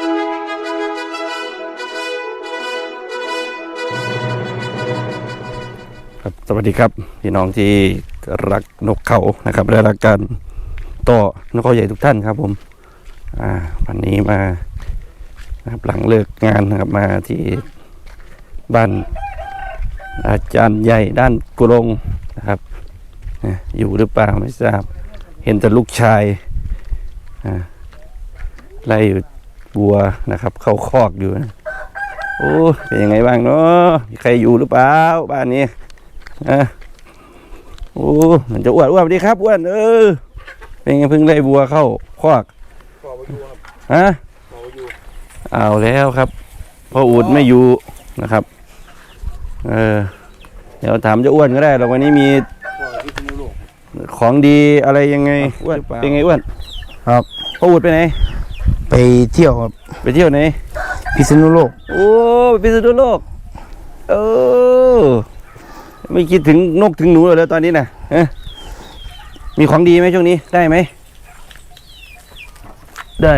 ครับสวัสดีครับพี่น้องที่รักนกเขานะครับและรักการต่อนกเขาใหญ่ทุกท่านครับผมอ่าวันนี้มานะครับหลังเลิกงานนะครับมาที่บ้านอาจารย์ใหญ่ด้านกุรงนะครับอยู่หรือเปล่าไม่ทราบ เห็นแต่ลูกชายอ่าไล่ วัวนะครับ เข้าคอกอยู่นะโอ้เป็นยังไงบ้างเนาะมีใครอยู่หรือเปล่าบ้านนี้อะโอ้มันจะอ้วนอ้วนสวัสดีครับอ้วนเออ เป็นไงเพิ่งไล่บัวเข้าคอกฮะเอาแล้วครับพ่ออูดไม่อยู่นะครับ เออ เดี๋ยวถามเจะอ้วนก็ได้เราวันนี้มีของดีอะไรยังไงอ้วนเป็นไงอ้วนครับพ่ออูดไปไหน ไปเที่ยวครับไปเที่ยวไหนพิษณุโลก โอ้ไปพิษณุโลกเออไม่คิดถึงนกถึงหนูเลยตอนนี้นะเอ้ยมีของดีไหมช่วงนี้ได้ไหม ได้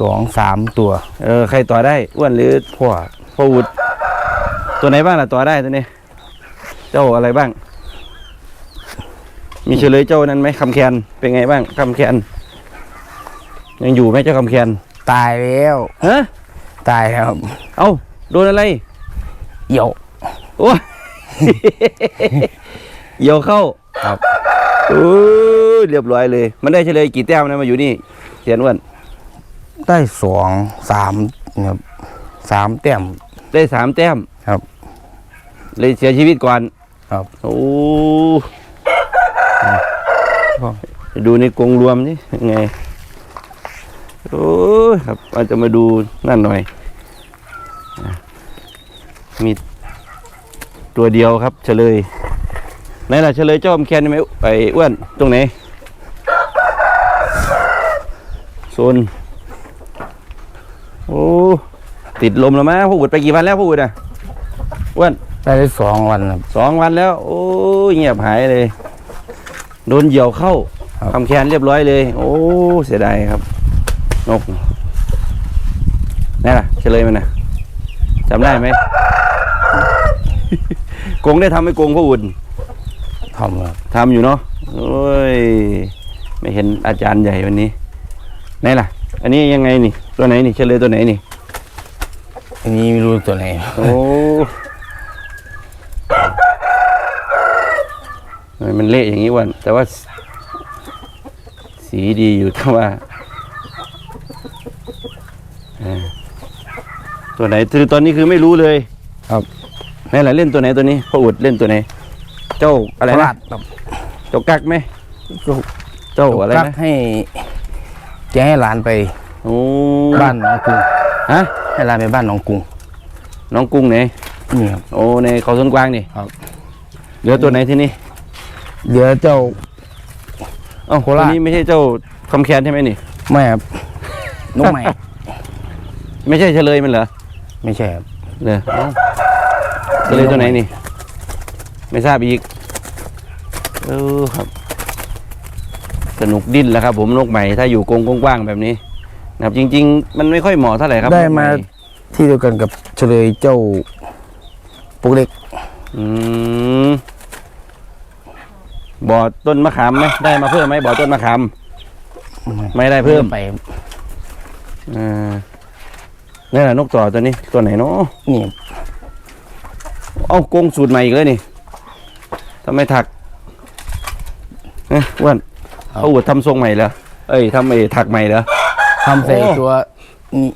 สองสามตัว เออ ใครต่อได้อ้วนหรือพ่อพ่ออุดตัวไหนบ้างล่ะต่อได้ตัวนี้ เจ้าอะไรบ้าง มีเฉลยเจ้านั้นไหมคำแคนเป็นไงบ้างคำแคน ยังอยู่ไหมเจ้าคำแคนตายแล้วฮะตายแล้วครับเอ้าโดนอะไรเหี่ยวโอ้ย เหี่ยวเข้าครับโอ้ยเรียบร้อยเลย มันได้เฉลยกี่แต้มนะมาอยู่นี่เสียนอ้วนได้สองสามครับสามแต้มได้สามแต้มครับ เลยเสียชีวิตก่อนครับ โอ้ไปดูในกรงรวมนี่ยังไง โอ้ยครับอาจจะมาดูนั่นหน่อยอะมีตัวเดียวครับเฉลยไหนล่ะเฉลยเจ้าอมแคนได้ไหมไปอ้วนตรงไหนโซนโอ้ติดลมแล้วมั้งพวกอุดไปกี่วันแล้วพวกอุดอะอ้วนได้ได้สองวันครับสองวันแล้ว โอ้ยเงียบหายเลย โดนเหยี่ยวเข้าครับทำแคนเรียบร้อยเลย โอ้ เสียดายครับ นกนี่ล่ะเฉลยมันนะจำได้ไหมกงได้ทำให้กงพ่ออุ่นทำครับทำอยู่เนาะโอ้ยไม่เห็นอาจารย์ใหญ่วันนี้ไหนล่ะ อันนี้ยังไงนี่ ตัวไหนนี่เฉลยตัวไหนนี่อันนี้ไม่รู้ตัวไหนโอ้ทำไมมันเละอย่างนี้วันแต่ว่า สีดีอยู่แต่ว่าเอ่อ ตัวไหนคือตอนนี้คือไม่รู้เลยครับนี่นแหละเล่นตัวไหนตัวนี้พ่ออุดเล่นตัวไหน เจ้าอะไรโคนะราชครับเจ้ากักไหมเจ้าอะไรกักนะให้แกให้หลานไปโอ้บ้านหนองกรุงฮะให้หลานไปบ้านหนองกรุงน้องกุ้งไหนนี่ครับโอ้ในเขาสวนกวางนี่ครับเหลือตัวไหนที่นี่เดี๋ยวเจ้าเอ้าโคราชตัวนี้ไม่ใช่เจ้าคำแคนใช่ไหมนี่ไม่ครับนกใหม่ไม่ใช่เฉลยมันเหรอ ไม่ใช่ครับเลยเฉลยตัวไหนนี่ ไม่ทราบอีก เออครับ สนุกดิ้นแล้วครับ ผมนกใหม่ถ้าอยู่กรงกว้างๆแบบนี้นะครับ จริง ๆ มันไม่ค่อยเหมาะเท่าไหร่ครับได้นกใหมาที่เดียวกันกับเฉลยเจ้าปุกเล็กอืมบ่อต้นมะขามไหมได้มาเพิ่มไหมบ่อต้นมะขาม ไม่ได้เพิ่มไปอ่า นี่แหละนกต่อตัวนี้ตัวไหนเนาะนี่เอ้ากรงสูตรใหม่อีกเลยนี่ทำไมถักเอ๊ะอ้วนเขาอวดทำทรงใหม่เหรอเอ้ยทำไอ้ถักใหม่เหรอทำใส่โอ้ ตัวนี่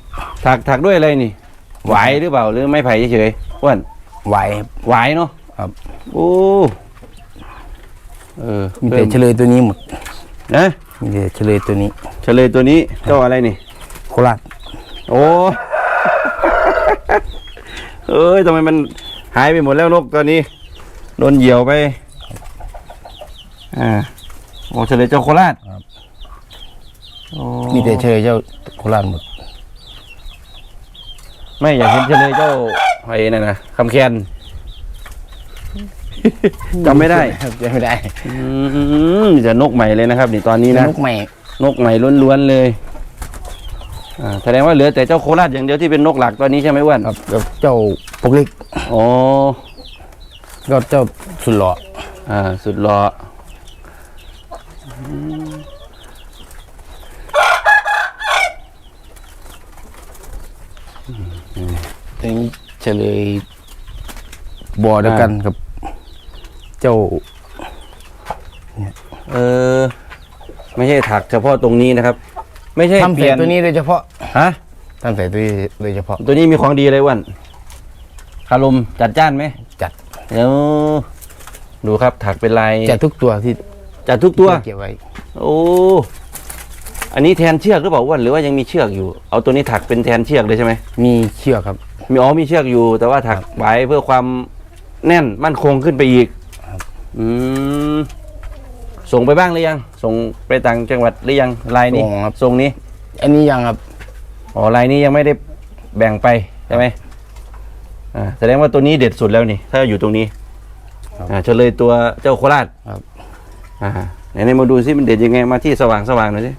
ถักถักด้วยอะไรนี่หวายหรือเปล่าหรือไม้ไผ่เฉยๆอ้วนไหวครับ หวายเนาะครับ โอ้เออมีแต่เพิ่มเฉลยตัวนี้หมดนะมีแต่เฉลยตัวนี้ เฉลยตัวนี้เจ้าอะไรนี่ โคราชโอ้ เอ้ยทำไมมันหายไปหมดแล้วนกตัวนี้โดนเหยี่ยวไปอ่าโอ้เฉลยเจ้าโคราชโอ้มีแต่เฉลยเจ้าโคราชหมด ไม่อยากเห็นเฉลยเจ้าไอ้นั่นนะคำแคนจำไม่ได้ครับจำไม่ได้ อืมมีแต่นกใหม่เลยนะครับนี่ตอนนี้นะนกใหม่นกใหม่ล้วนๆเลย อ่าแสดงว่าเหลือแต่เจ้าโคราชอย่างเดียวที่เป็นนกหลักตัวนี้ใช่ไหมอ้วนครับแล้วเจ้าปกเล็กอ๋อก็เจ้าสุดหล่ออ่าสุดหล่ออันนี้เฉลยบอเดียวกันกับ เจ้า เออ ไม่ใช่ถักเฉพาะตรงนี้นะครับ ไม่ใช่ทำเปใส่ลี่ยนตัวนี้โดยเฉพาะฮะทำใส่ตัวนี้โดยเฉพาะตัวนี้มีของดีเลยอ้วันคารมจัดจ้านไหมจัดเดี๋ยวดูครับถักเป็นลายจัดทุกตัวที่จัดทุกตัวเก็บไว้ โอ้ อันนี้แทนเชือกหรือเปล่าอ้วนหรือว่ายังมีเชือกอยู่ เอาตัวนี้ถักเป็นแทนเชือกเลยใช่ไหมมีเชือกครับ มีอ๋อมีเชือกอยู่ แต่ว่าถักไว้เพื่อความแน่นมั่นคงขึ้นไปอีก ครับ อืม ส่งไปบ้างหรือยัง ส่งไปต่างจังหวัดหรือยังลายนี้ส่งครับ ส่งนี้ อันนี้ยังครับ อ๋อลายนี้ยังไม่ได้แบ่งไปใช่ไหมอ่าแสดงว่าตัวนี้เด็ดสุดแล้วนี่ ถ้าอยู่ตรงนี้ครับ อ่าเฉลยตัวเจ้าโคราชครับอ่าไหนๆมาดูซิมันเด็ดยังไงมาที่สว่างสว่างๆหน่อยสิ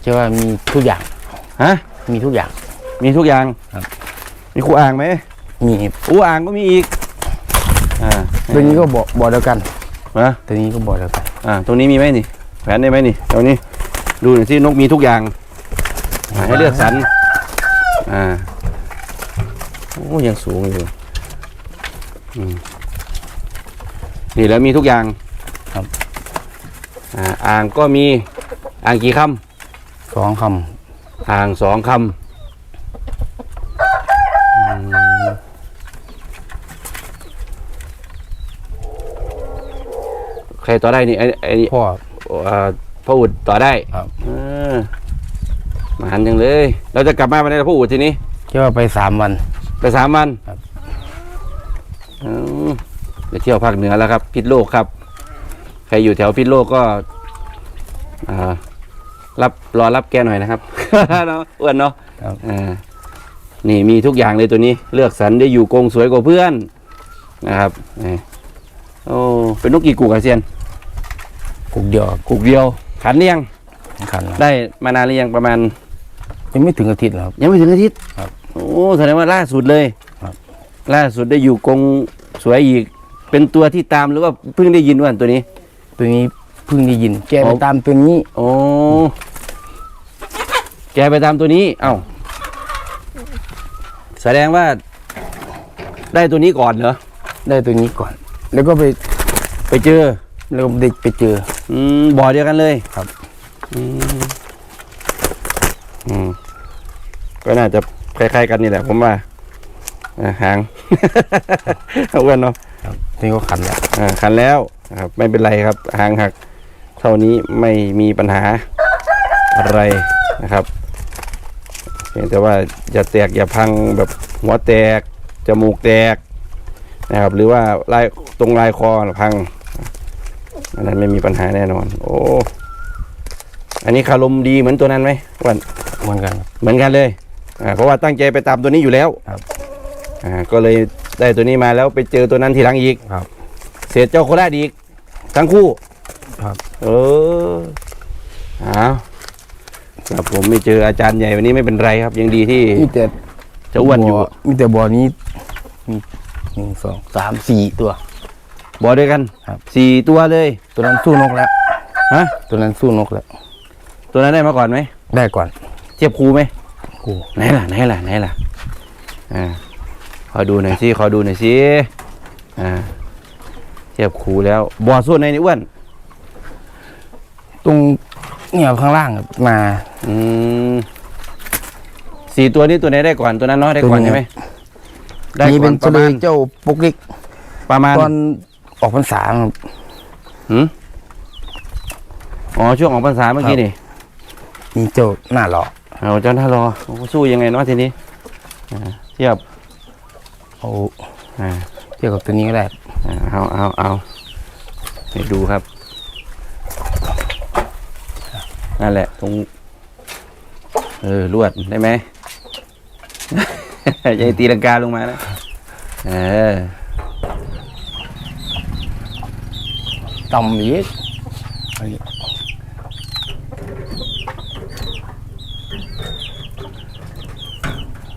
เชื่อว่ามีทุกอย่างฮะมีทุกอย่าง มีทุกอย่างครับ มีคู่อ่างไหมมีอู้อ่างก็มีอีกอ่าตัวนี้ก็บอบอเดียวกันนะตัวนี้ก็บอเดียวกัน อ่าตรงนี้มีไหมนี่แผนได้ไหมนี่ตรงนี้ดูหน่อยสินกมีทุกอย่างอ่าให้เลือกสรรอ่าโอ้ยังสูงอยู่อืมนี่แล้วมีทุกอย่างครับ อ่าอ่างก็มีอ่างกี่คสองคำ อ่างสองคำอืมใค รต่อได้นี่ไอ้ไอ้นี่ำพ่อเอ่อพ่ออุดต่อได้ครับเออมาหันจังเลย เราจะกลับมาวันไหนล่ะพ่ออุดทีนี้เชื่อว่าไปสามวัน ไปสามวันครับ อืมไปเที่ยวภาคเหนือแล้วครับ พิษโลกครับ ใครอยู่แถวพิษโลกก็ อ่า รับรอรับแกหน่อยนะครับ เนาะอ้วนเนาะครับ อ่านี่มีทุกอย่างเลยตัวนี้ เลือกสรรได้อยู่กรงสวยกว่าเพื่อนนะครับนี่โอ้เป็นนกกี่กูกอะเซียน กุกเดียวกุกเดียวขันเลี้ยงคันได้มานานหรือยังประมาณ ยังไม่ถึงอาทิตย์หรอกครับ ยังไม่ถึงอาทิตย์ครับโอ้แสดงว่าล่าสุดเลยครับ ล่าสุดได้อยู่กรงสวยอีก เป็นตัวที่ตามหรือว่าเพิ่งได้ยินว่าตัวนี้ ตัวนี้เพิ่งได้ยิน แกอ๋ไปอตามตัวนี้โอ้แกไปตามตัวนี้ เอ้า แสดงว่า ได้ตัวนี้ก่อนเหรอได้ตัวนี้ก่อน แล้วก็ไปไปเจอ แล้วก็เด็กไปเจอ อืมบ่อเดียวกันเลยครับ อืมอืมก็น่าจะคล้ายๆกันนี่แหละผมว่าอ่าหางเอากันเนาะครับนี่ก็คันแล้วอ่าคันแล้วนะครับ ไม่เป็นไรครับ หางหัก เท่านี้ไม่มีปัญหาอะไรนะครับเพียงแต่ว่าอย่าแตกอย่าพังแบบหัวแตกจมูกแตกนะครับ หรือว่าลายตรงลายคอพัง อันนั้นไม่มีปัญหาแน่นอน โอ้ อันนี้คารมดีเหมือนตัวนั้นไหมอ้วันเหมือนกันครับเหมือนกันเลยอ่าเพราะว่าตั้งใจไปตามตัวนี้อยู่แล้วครับอ่าก็เลยได้ตัวนี้มาแล้วไปเจอตัวนั้นทีหลังอีกครับเศษเจ้าโคราชอีกทั้งคู่ครับ เออเอาครับผมไม่เจออาจารย์ใหญ่วันนี้ไม่เป็นไรครับ ยังดีที่มีแต่จะอ้วนอยู่ บ่มีแต่บ่อนี้มีหนึ่งสองสามสี่ตัว บอด้วยกันครับ สี่ตัวเลย ตัวนั้นสู้นกแล้ว ฮะ ตัวนั้นสู้นกแล้ว ตัวนั้นได้มาก่อนไหม ได้ก่อน เทียบครูไหมกูไหนล่ะไหนล่ะไหนล่ะ อ่า ขอดูหน่อยสิ ขอดูหน่อยสิ อ่า เทียบครูแล้วบอส่วนไหนนี่อ้วน ตรงเนี่ยข้างล่างครับมา อืมสี่ตัวนี้ตัวไหนได้ก่อนตัวนั้นเนาะได้ก่อนตัวนี้ใช่ไหม ได้นี่ก่เป็อนนประเลมาณยเจ้าปุกลิกประมาณตอน ออกพรรษาครับ หืมอ๋อช่วงของพรรษาเมื่อกี้นี่นี่เจ้าหน้าหล่อเอาเจ้าหน้ารอโอ้สู้ยังไงเนาะทีนี้อ่าเทียบเอาอ่าเทียบกับตัวนี้ก็ได้อ่าเอาเอาเอาให้ดูครับ นั่นแหละ ตรง เออลวดได้ไหมอย่าให้ตีลังกาลงมานะเออ ต่ำอีก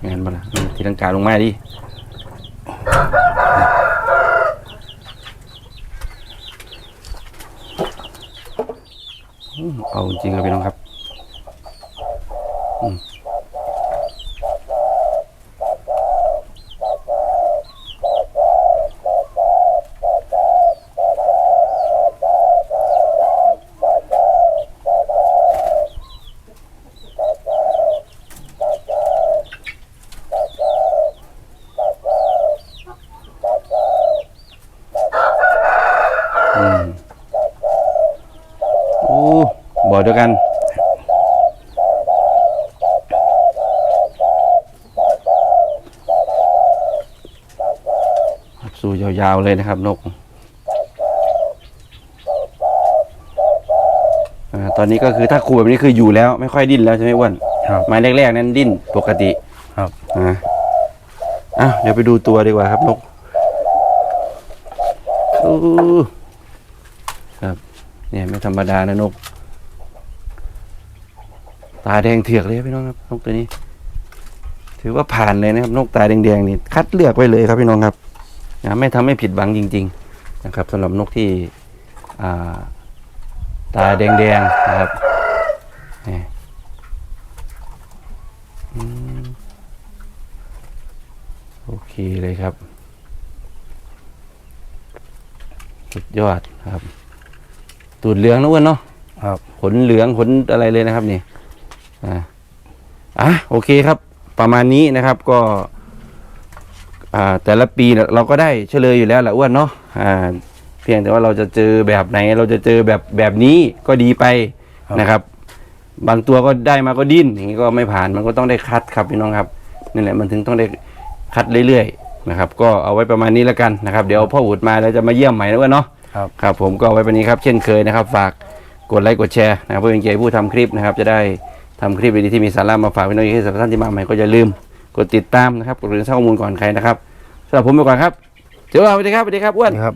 งานบ้านละอืมทีลังกาลงมาดิเอาจริงครับพี่น้องครับอืมอืมโอ้บ่อเดียว กัน สู้ยาวๆเลยนะครับนกอาตอนนี้ก็คือถ้าคูแบบนี้คืออยู่แล้วไม่ค่อยดิ้นแล้วใช่ไหมอ้วนครับไม้แรกๆ นั้นดิ้นปกติครับอ่าอะเดี๋ยวไปดูตัวดีกว่าครับนกอู้ครับเนี่ยไม่ธรรมดานะนก ตาแดงเถือกเลยพี่น้องครับนกตัวนี้ ถือว่าผ่านเลยนะครับ นกตาแดงๆนี่คัดเลือกไว้เลยครับพี่น้องครับนะไม่ทำให้ผิดหวังจริง ๆ นะครับสำหรับนกที่อ่าตาแดงๆนะครับนี่อืมโอเคเลยครับ สุดยอดครับ ตูดเหลืองนะอ้วนเนาะครับขนเหลืองขนอะไรเลยนะครับนี่ อ่าอะโอเคครับ ประมาณนี้นะครับก็ อ่าแต่ละปีเราก็ได้เฉลยอยู่แล้วแหละอ้วนเนาะอ่าเพียงแต่ว่าเราจะเจอแบบไหน เราจะเจอแบบแบบนี้ก็ดีไปครับนะครับ บางตัวก็ได้มาก็ดิ้นอย่างนี้ก็ไม่ผ่านมันก็ต้องได้คัดครับพี่น้องครับนี่แหละมันถึงต้องได้คัดเรื่อยๆนะครับ ก็เอาไว้ประมาณนี้แล้วกันนะครับ เดี๋ยวพ่ออุดมาแล้วจะมาเยี่ยมใหม่นะอ้วนเนาะครับครับ ผมก็เอาไว้วันนี้ครับ เช่นเคยนะครับ ฝากกดไลค์กดแชร์นะครับเพื่อเป็นเกียรติผู้ทำคลิปนะครับ จะได้ ทำคลิปดีๆที่มีสาระมาฝากพี่น้องที่สำหรับท่านที่มาใหม่ก็อย่าลืมกดติดตามนะครับกดเรื่องข้อมูลก่อนใครนะครับสำหรับผมไปก่อนครับเจอกันสวัสดีครับสวัสดีครับอ้วนนะครับ